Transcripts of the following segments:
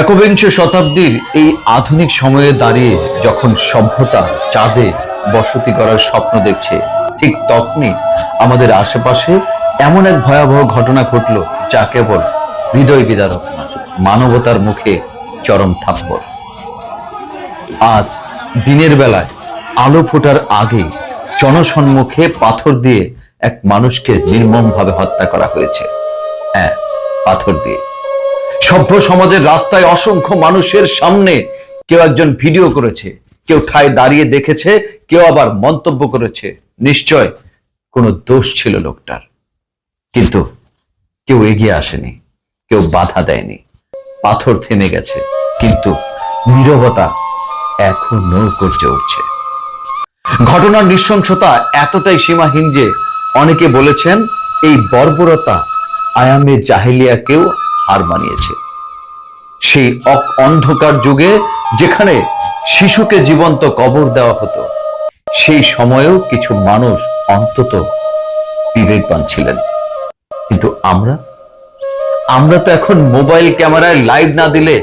একবিংশ শতাব্দীর এই আধুনিক সময়ে দাঁড়িয়ে যখন সভ্যতা চাঁদে বসতি করার স্বপ্ন দেখছে, ঠিক তখনই আমাদের আশেপাশে এমন এক ভয়াবহ ঘটনা ঘটল যা কেবল হৃদয় বিদারক মানবতার মুখে চরম থাপ্পড়। আজ দিনের বেলায় আলো ফোটার আগে জনসম্মুখে পাথর দিয়ে এক মানুষকে নির্মমভাবে হত্যা করা হয়েছে। হ্যাঁ পাথর দিয়ে। সভ্য সমাজের রাস্তায় অসংখ্য মানুষের সামনে কেউ একজন ভিডিও করেছে, কেউ ঠায় দাঁড়িয়ে দেখেছে, কেউ আবার মন্তব্য করেছে। নিশ্চয় কোনো দোষ ছিল লোকটার। কিন্তু কেউ এগিয়ে আসেনি, কেউ বাধা দেয়নি। পাথর থেমে গেছে, কিন্তু নীরবতা এখনও গর্জে উঠছে। ঘটনার নৃশংসতা এতটাই সীমাহীন যে অনেকে বলেছেন, এই বর্বরতা আয়ামে জাহিলিয়াকেও হার মানিয়েছে। সেই অন্ধকার যুগে যেখানে শিশুকে জীবন্ত কবর দেওয়া হতো, সেই সময়েও কিছু মানুষ অন্তত বিবেকবান ছিলেন। কিন্তু আমরা? আমরা তো এখন মোবাইল ক্যামেরায় লাইভ না দিলে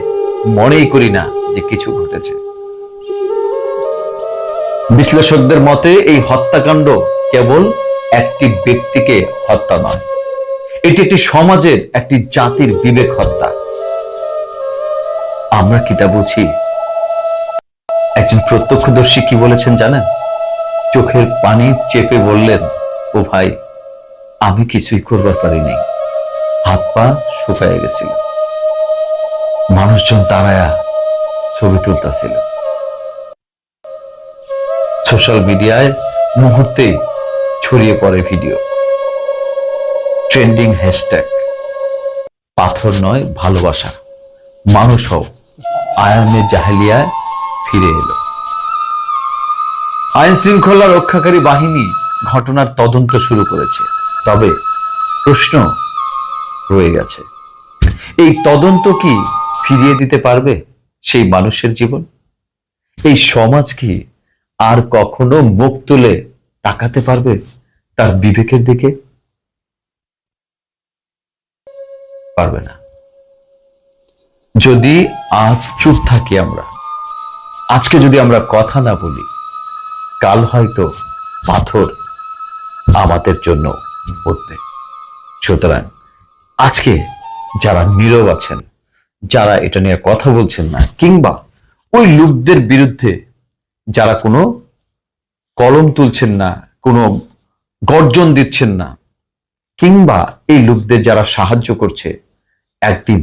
মনেই করি না যে কিছু ঘটেছে। বিশ্লেষকদের মতে এই হত্যাকাণ্ড কেবল একটি ব্যক্তিকে হত্যা নয় এটি একটি সমাজের একটি জাতির বিবেক হত্যা। আমরা কি তা বুঝি? একজন প্রত্যক্ষদর্শী কি বলেছেন জানেন? চোখের পানি চেপে বললেন, ও ভাই, আমি কিছুই করবার পারিনি। হাত পা শুকায় গেছিল। মানুষজন তারায়া ছবি তুলতাছিল। সোশ্যাল মিডিয়ায় মুহূর্তেই ছড়িয়ে পড়ে ভিডিও। Trending hashtag. পাথর নয়, ভালোবাসা। মানুষ হও, আয়ামে জাহেলিয়ায় ফিরে এলো। আইন শৃঙ্খলা রক্ষাকারী বাহিনী ঘটনার তদন্ত শুরু করেছে। তবে প্রশ্ন রয়ে গেছে, এই তদন্ত কি ফিরিয়ে দিতে পারবে সেই মানুষের জীবন? এই সমাজ কি আর কখনো মুখ তুলে তাকাতে পারবে তার বিবেকের দিকে? পারবে না। যদি আজ চুপ থাকি আমরা, আজকে যদি আমরা কথা না বলি, কাল হয়তো পাথর আমাদের জন্য উঠবে। সুতরাং আজকে যারা নীরব আছেন, যারা এটা নিয়ে কথা বলছেন না, কিংবা ওই লোকদের বিরুদ্ধে যারা কোনো কলম তুলছেন না, কোনো গর্জন দিচ্ছেন না কিংবা এই লোকদের যারা সাহায্য করছে একদিন